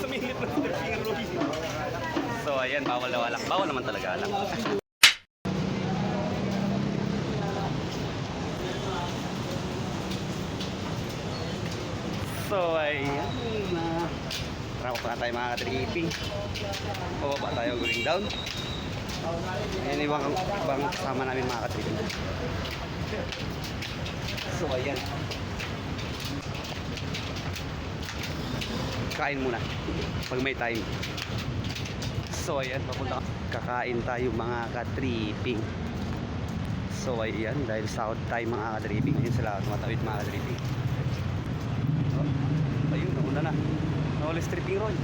Sumingit na So ayan, bawal na walak. Bawal naman talaga alam. So ayan na. Tara pa tayo mga katripping. Bababa tayo going down. Ayan ibang, ibang kasama namin mga katripping. So ayan. Kain muna. Pag may time. So ayan, papunta kakain tayo mga ka-tripping. So ayan, dahil sahod tayo mga ka-tripping. Ayun sila tumatawid mga ka-tripping. Oh, ayun, nauna na. Nawala stripping roll.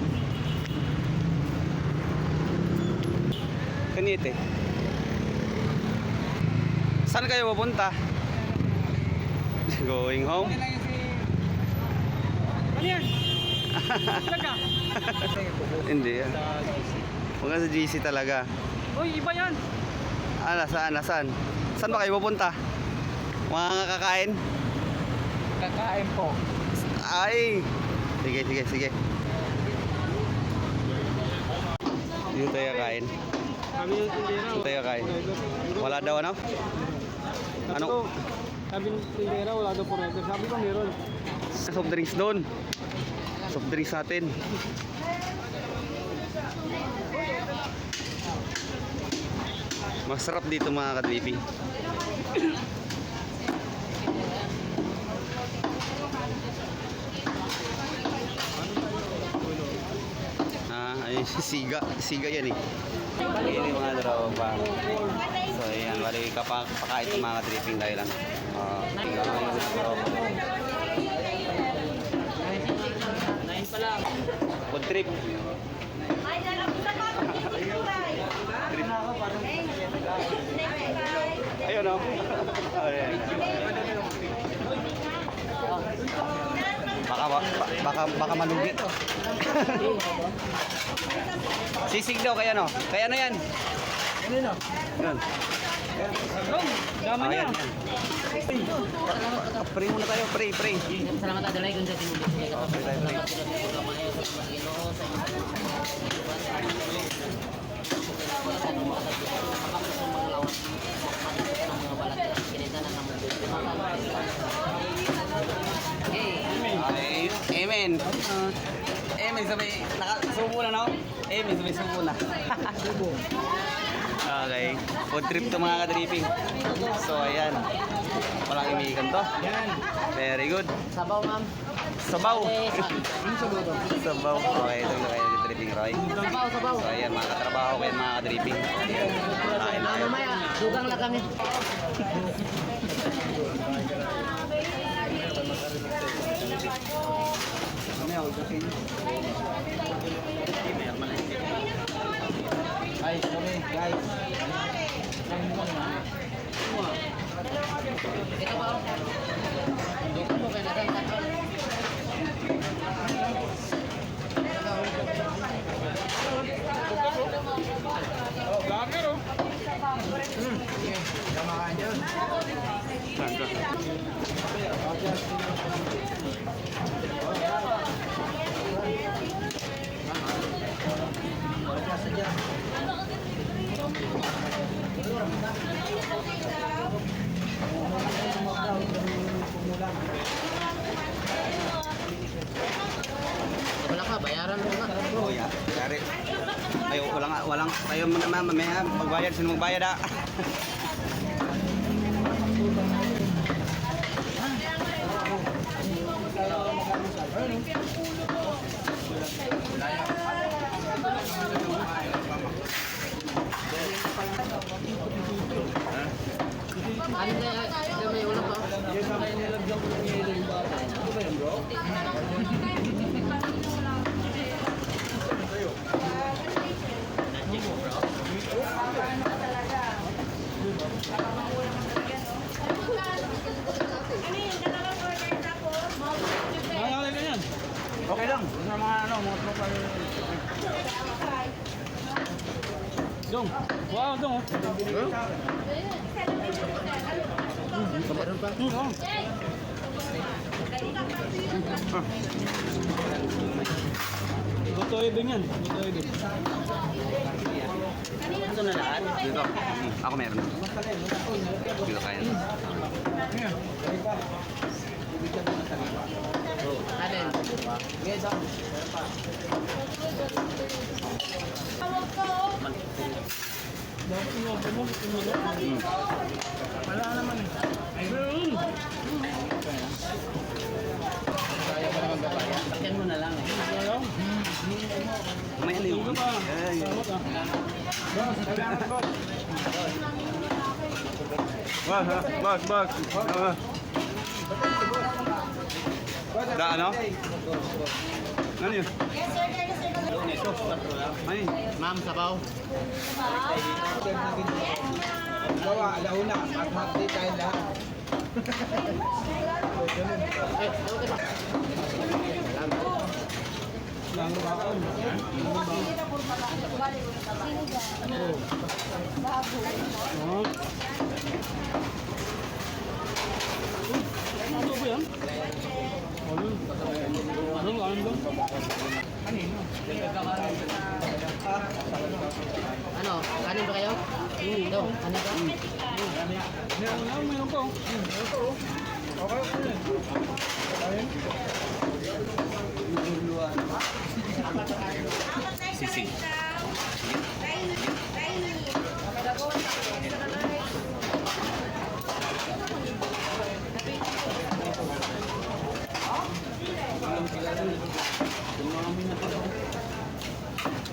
Kanite. Saan kayo pupunta? Going home? Ano yan? Talaga? Hindi yan. Huwag sa GC talaga. Uy, iba yan. Ah, nasaan, nasaan? Saan ba kayo pupunta? Mga kakain? Kakain po. Ay! Sige, sige, sige. Dito tayo kain. Dito tayo kain. Wala daw ano? Ano? Sabi ng tindera, wala daw forever. Sabi ko meron. Soft drinks doon. Soft drinks natin. Masarap dito mga kadripi. Ah, ay siga, siga yan eh. Ayan yung mga tropa. So ayan, bali kapak pakain ng mga tripping dahil lang. Ah, tingnan mo yung tropa. Food trip. Ayun o. Ayan. Baka, ba- baka, baka malugi. Sisig daw kaya no? Kaya ano yan? Ano na? Yun. Dama Oh, niya. Pray muna tayo, pray, pray. Salamat adalay kung sa tinulog sila ka. Pray pray. Ay, amen. Amen, sabi, nakasubo na no? Amen, sabi, subo na. okay, food trip to mga ka-tripping. So, ayan. Walang imikan to. Yan. Very good. Sabaw ma'am. Sabaw. Sabaw. Okay, ito yung kayo tripping Roy. Sabaw, sabaw. So, ayan, mga katrabaho kayo mga ka-tripping. Kain Ah, tayo. mamaya, dugang lang kami. Guys, kami, guys. Ito ba? Dugang mo kaya natin. Vlogger oh. Saan ka? Wala ka, bayaran yeah. Dari. Ay, walang, walang, tayo mo naman, mamaya, magbayad, sino magbayad ah? Ano kaya, kaya may ulam pa? Nangyari ka yan. Okay lang. Sa mga ano, mga tropa. Dong. Wow, dong. oh. Meron pa? Hmm, oh. Gusto ibig yan. Gusto ibig. Ito na lahat. Dito. Hmm, Ako meron. Dito kaya. Alin? Dapat inopen mo. inopen mo. Wala naman eh. Ayun. Kaya pa naman papaya. Sakyan mo na lang eh. Ayaw. May ano yung... Ito pa. Ay, Salamat ah. Bas, Da, ano? Ano yun? Ano yun? Ma'am, sabaw. Bawa, alauna, mat-mat din tayo lahat. Oh. Ano ba yan? Ano? Ano? Ano ba? Ano? Kanin ba kayo? Ito, kanin ba? Meron na, meron pa. oh. Sisig.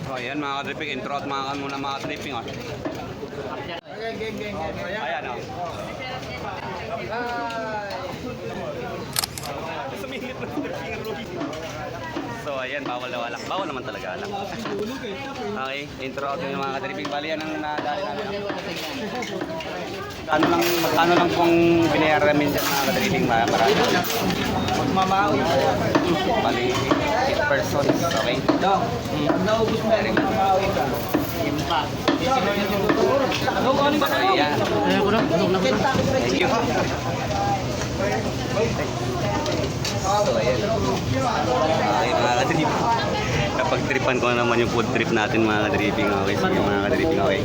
So ayan mga ka-dripping, intro at mga ka- muna mga ka-dripping oh. Ayan oh. So ayan, bawal na wala. Bawal naman talaga eh. Okay, intro out yung mga ka-dripping. Bali yan ang nadali namin. Ano lang, magkano lang pong binayaran namin dyan mga ka-dripping mga marami. Magmamawi. Bali, 8 persons, okay? Dok, pag naubos na rin, magmamawi ka. So ayan. Okay mga ka-dripping. Kapag tripan ko na naman yung food trip natin mga ka-dripping. Okay, sige mga ka-dripping, okay?